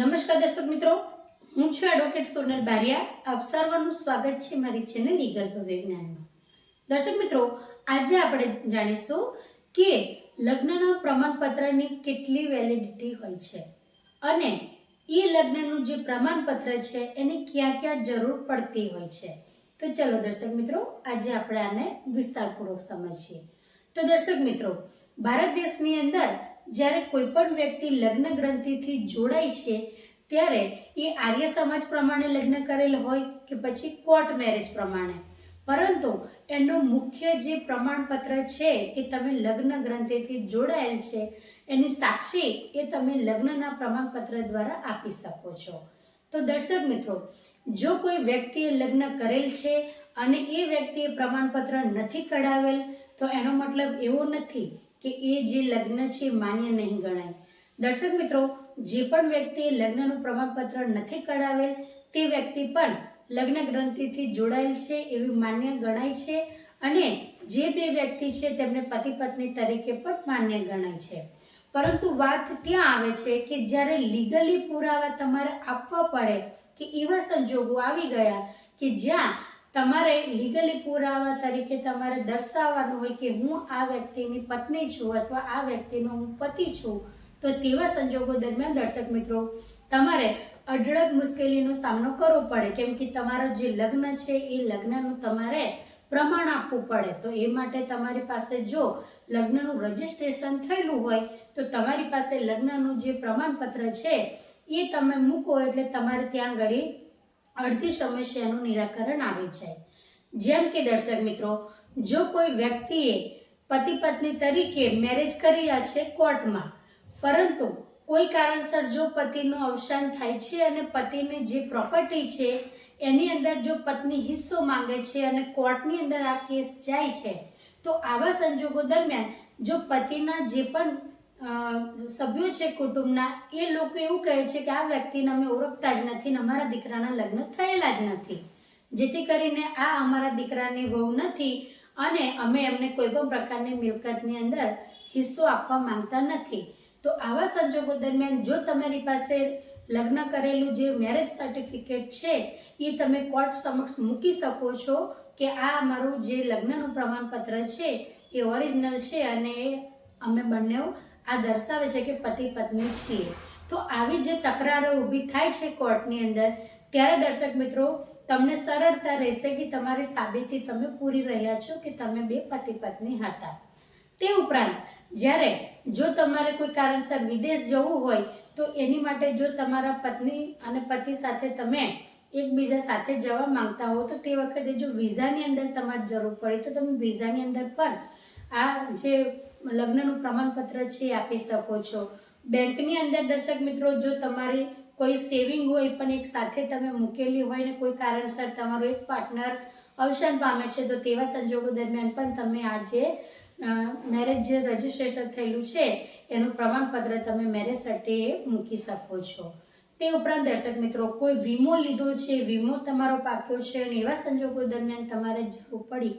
નમસ્કાર દર્શક મિત્રો, હું છું એડવોકેટ સોનલ બારિયા. આપ સર્વનું સ્વાગત છે મારી ચેનલ લીગલ વિજ્ઞાનમાં. દર્શક મિત્રો, આજે આપણે જાણીશું કે લગ્નના પ્રમાણપત્રની કેટલી વેલિડિટી હોય છે અને એ લગ્નનું જે પ્રમાણપત્ર છે એને ક્યાં ક્યાં જરૂર પડતી હોય છે. તો ચલો દર્શક મિત્રો, આજે આપણે આને વિસ્તારપૂર્વક સમજીએ. તો દર્શક મિત્રો, ભારત દેશની અંદર જ્યારે કોઈ પણ વ્યક્તિ લગ્ન ગ્રંથિથી જોડાય છે, ત્યારે એ આર્ય સમાજ પ્રમાણે લગ્ન કરેલ હોય કે પછી કોર્ટ મેરેજ પ્રમાણે. પરંતુ એનો મુખ્ય જે પ્રમાણપત્ર છે કે તમે લગ્ન ગ્રંથિથી જોડાયેલ છે, એની સાક્ષી એ તમે લગ્નના પ્રમાણપત્ર દ્વારા આપી શકો છો. તો દર્શક મિત્રો, જો કોઈ વ્યક્તિએ લગ્ન કરેલ છે અને એ વ્યક્તિએ પ્રમાણપત્ર નથી કઢાવેલ, તો એનો મતલબ એવો નથી કે એ જે લગ્ન છે માન્ય નહીં ગણાય. દર્શક મિત્રો, જે પણ વ્યક્તિએ લગ્નનું પ્રમાણપત્ર નથી કઢાવેલ, તે વ્યક્તિ પણ લગ્ન ગ્રંથિથી જોડાયેલ છે એવી માન્ય ગણાય છે અને જે બે વ્યક્તિ છે તેમને પતિ પત્ની તરીકે પણ માન્ય ગણાય છે. પરંતુ વાત ત્યાં આવે છે કે જ્યારે લીગલી પુરાવા તમારે આપવા પડે કે એવા સંજોગો આવી ગયા કે જ્યાં તમારે લીગલી પુરાવા તરીકે તમારે દર્શાવવાનું હોય કે હું આ વ્યક્તિની પત્ની છું અથવા આ વ્યક્તિનો હું પતિ છું, તો તેવા સંજોગો દરમિયાન દર્શક મિત્રો, તમારે અઢળક મુશ્કેલીનો સામનો કરવો પડે. કેમ કે તમારો જે લગ્ન છે, એ લગ્નનું તમારે પ્રમાણ આપવું પડે. તો એ માટે તમારી પાસે જો લગ્નનું રજિસ્ટ્રેશન થયેલું હોય, તો તમારી પાસે લગ્નનું જે પ્રમાણપત્ર છે, એ તમે મૂકો એટલે તમારે ત્યાં આગળ અડધી સમસ્યાનું નિરાકરણ આવી જાય. જેમ કે દર્શક મિત્રો, જો કોઈ વ્યક્તિએ પતિ પત્ની તરીકે મેરેજ કર્યા છે કોર્ટમાં, પરંતુ કોઈ કારણસર જો પતિનું અવસાન થાય છે અને પતિની જે પ્રોપર્ટી છે, એની અંદર જો પત્ની હિસ્સો માંગે છે અને કોર્ટની અંદર આ કેસ જાય છે, તો આવા સંજોગો દરમિયાન જો પતિના જે પણ સભ્યો છે કુટુંબના, એ લોકો એવું કહે છે કે આ વ્યક્તિને અમે ઓળખતા જ નથી ને અમારા દીકરાના લગ્ન થયેલા જ નથી. જેથી કરીને આ અમારા દીકરાની વહુ નથી અને અમે એમને કોઈ પણ પ્રકારની મિલકતની અંદર હિસ્સો આપવા માંગતા નથી. તો આવા સંજોગો દરમિયાન જો તમારી પાસે લગ્ન કરેલું જે મેરેજ સર્ટિફિકેટ છે, એ તમે કોર્ટ સમક્ષ મૂકી શકો છો કે આ અમારું જે લગ્નનું પ્રમાણપત્ર છે, એ ઓરિજિનલ છે અને એ અમે બંને આ દર્શાવે છે કે પતિ પત્ની છીએ. તો આવી જે તકરારો ઊભી થાય છે કોર્ટની અંદર, ત્યારે દર્શક મિત્રો, તમને સરળતા રહેશે કે તમારી સાબિતી તમે પૂરી રહ્યા છો કે તમે બે પતિ પત્ની હતા. તે ઉપરાંત, જ્યારે જો તમારે કોઈ કારણસર વિદેશ જવું હોય, તો એની માટે જો તમારા પત્ની અને પતિ સાથે તમે એકબીજા સાથે જવા માંગતા હો, તો તે વખતે જો વિઝાની અંદર તમારે જરૂર પડે, તો તમે વિઝાની અંદર પણ આ જે લગ્નનું પ્રમાણપત્ર છે એ આપી શકો છો. બેંકની અંદર દર્શક મિત્રો, જો તમારી કોઈ સેવિંગ હોય પણ એક સાથે તમે મૂકેલી હોય ને કોઈ કારણસર તમારો એક પાર્ટનર અવસાન પામે છે, તો તેવા સંજોગો દરમિયાન પણ તમે આ જે મેરેજ જે રજિસ્ટ્રેશન થયેલું છે, એનું પ્રમાણપત્ર તમે મેરેજ સર્ટિએ મૂકી શકો છો. તે ઉપરાંત દર્શક મિત્રો, કોઈ વીમો લીધો છે, વીમો તમારો પાક્યો છે અને એવા સંજોગો દરમિયાન તમારે જરૂર પડી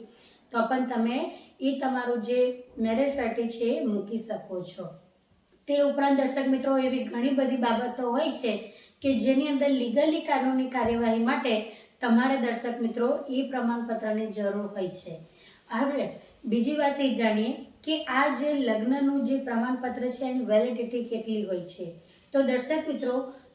તો પણ તમે એ તમારું જે મેરેજ સર્ટી છે એ મૂકી શકો છો. તે ઉપરાંત દર્શક મિત્રો, એવી ઘણી બધી બાબતો હોય છે કે જેની અંદર લીગલી કાનૂની કાર્યવાહી માટે તમારે દર્શક મિત્રો એ પ્રમાણપત્રની જરૂર હોય છે. હવે બીજી વાત એ જાણીએ કે આ જે લગ્નનું જે પ્રમાણપત્ર છે એની વેલિડિટી કેટલી હોય છે. તો દર્શક મિત્રો,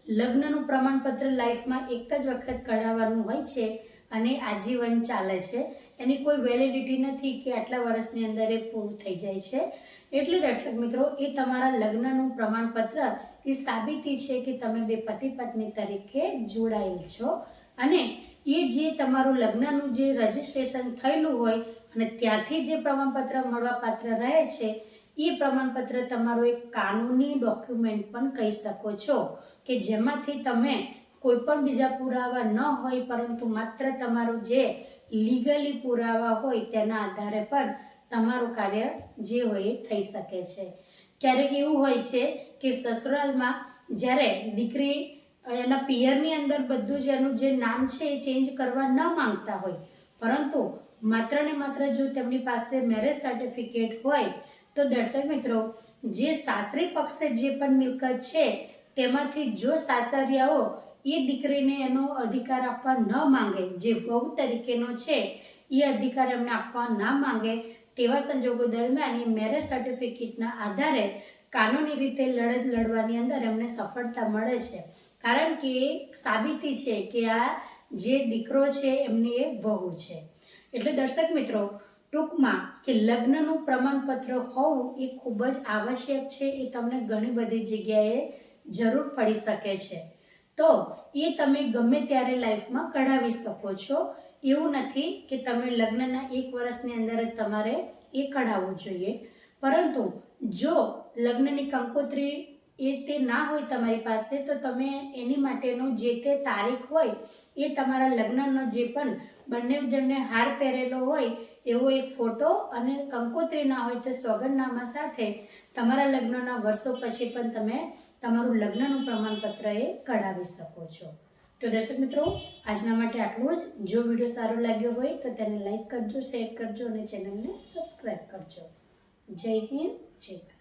લગ્નનું પ્રમાણપત્ર લાઈફમાં એક જ વખત કઢાવવાનું હોય છે અને આજીવન ચાલે છે. એની કોઈ વેલિડિટી નથી કે આટલા વર્ષની અંદર એ પૂરું થઈ જાય છે. એટલે દર્શક મિત્રો, એ તમારા લગ્નનું પ્રમાણપત્ર એ સાબિતી છે કે તમે બે પતિ પત્ની તરીકે જોડાયેલ છો. અને એ જે તમારું લગ્નનું જે રજિસ્ટ્રેશન થયેલું હોય અને ત્યાંથી જે પ્રમાણપત્ર મળવા પાત્ર રહે છે, એ પ્રમાણપત્ર તમારું એક કાનૂની ડોક્યુમેન્ટ પણ કહી શકો છો કે જેમાંથી તમે કોઈ પણ બીજા પુરાવા ન હોય, પરંતુ માત્ર તમારું જે લીગલી પુરાવા હોય તેના આધારે પણ તમારું કાર્ય જે હોય એ થઈ શકે છે. ક્યારેક એવું હોય છે કે સસુરાલમાં જ્યારે દીકરી એના પિયરની અંદર બધું જ એનું જે નામ છે એ ચેન્જ કરવા ન માંગતા હોય, પરંતુ માત્ર ને માત્ર જો તેમની પાસે મેરેજ સર્ટિફિકેટ હોય, તો દર્શક મિત્રો, જે સાસરી પક્ષે જે પણ મિલકત છે, તેમાંથી જો સાસરિયાઓ એ દીકરીને એનો અધિકાર આપવા ન માંગે, જે વહુ તરીકેનો છે, એ અધિકાર એમને આપવા ના માંગે, તેવા સંજોગો દરમિયાન એ મેરેજ સર્ટિફિકેટના આધારે કાનૂની રીતે લડત લડવાની અંદર એમને સફળતા મળે છે. કારણ કે સાબિતી છે કે આ જે દીકરો છે, એમની એ વહુ છે. એટલે દર્શક મિત્રો, ટૂંકમાં કે લગ્નનું પ્રમાણપત્ર હોવું એ ખૂબ જ આવશ્યક છે, એ તમને ઘણી બધી જગ્યાએ જરૂર પડી શકે છે. તો એ તમે ગમે ત્યારે લાઈફમાં કઢાવી શકો છો. એવું નથી કે તમે લગ્નના એક વર્ષની અંદર જ તમારે એ કઢાવવું જોઈએ. પરંતુ જો લગ્નની કંકોત્રી એ તે ના હોય તમારી પાસે, તો તમે એની માટેનો જે તે તારીખ હોય, એ તમારા લગ્નનો જે પણ બંને જણને હાર પહેરેલો હોય, એવો એક ફોટો અને કંકોત્રી ના હોય તો સોગંદનામા સાથે તમારા લગ્નના વર્ષો પછી પણ તમે તમારું લગ્નનું પ્રમાણપત્ર એ કઢાવી શકો છો. તો દર્શક મિત્રો, આજના માટે આટલું જ. જો વીડિયો સારો લાગ્યો હોય તો તેને લાઈક કરજો, શેર કરજો અને ચેનલને સબસ્ક્રાઈબ કરજો. જય હિન્દ, જય ભારત.